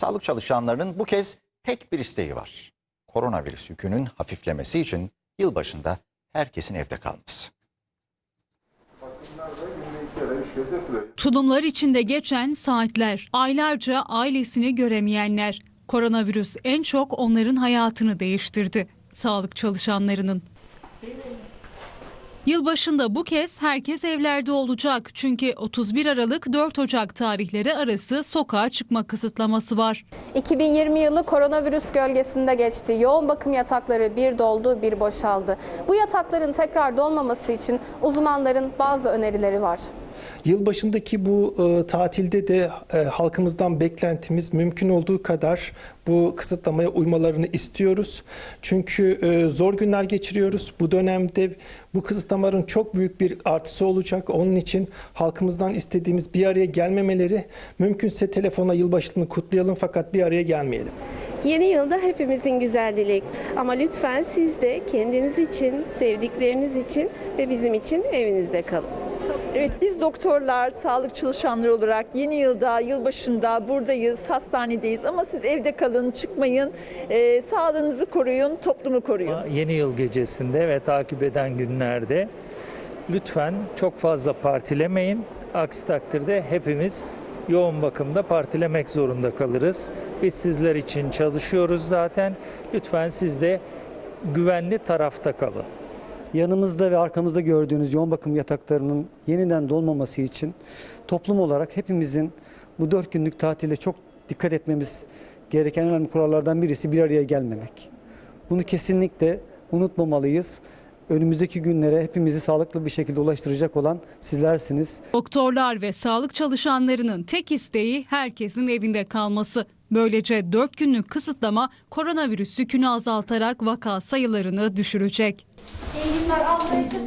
Sağlık çalışanlarının bu kez tek bir isteği var. Koronavirüs yükünün hafiflemesi için yılbaşında herkesin evde kalması. Tulumlar içinde geçen saatler, aylarca ailesini göremeyenler. Koronavirüs en çok onların hayatını değiştirdi. Sağlık çalışanlarının. Yılbaşında bu kez herkes evlerde olacak. Çünkü 31 Aralık 4 Ocak tarihleri arası sokağa çıkma kısıtlaması var. 2020 yılı koronavirüs gölgesinde geçti. Yoğun bakım yatakları bir doldu, bir boşaldı. Bu yatakların tekrar dolmaması için uzmanların bazı önerileri var. Yılbaşındaki bu e, tatilde de e, halkımızdan beklentimiz mümkün olduğu kadar bu kısıtlamaya uymalarını istiyoruz. Çünkü e, zor günler geçiriyoruz. Bu dönemde bu kısıtlamaların çok büyük bir artısı olacak. Onun için halkımızdan istediğimiz bir araya gelmemeleri, mümkünse telefona yılbaşını kutlayalım fakat bir araya gelmeyelim. Yeni yılda hepimizin güzel dilek. Ama lütfen siz de kendiniz için, sevdikleriniz için ve bizim için evinizde kalın. Evet biz doktorlar, sağlık çalışanları olarak yeni yılda, yılbaşında buradayız, hastanedeyiz ama siz evde kalın, çıkmayın, Ee, sağlığınızı koruyun, toplumu koruyun. Yeni yıl gecesinde ve takip eden günlerde lütfen çok fazla partilemeyin. Aksi takdirde hepimiz yoğun bakımda partilemek zorunda kalırız. Biz sizler için çalışıyoruz zaten. Lütfen siz de güvenli tarafta kalın. Yanımızda ve arkamızda gördüğünüz yoğun bakım yataklarının yeniden dolmaması için toplum olarak hepimizin bu dört günlük tatilde çok dikkat etmemiz gereken önemli kurallardan birisi bir araya gelmemek. Bunu kesinlikle unutmamalıyız. Önümüzdeki günlere hepimizi sağlıklı bir şekilde ulaştıracak olan sizlersiniz. Doktorlar ve sağlık çalışanlarının tek isteği herkesin evinde kalması. Böylece 4 günlük kısıtlama koronavirüs yükünü azaltarak vaka sayılarını düşürecek bunlar aldığı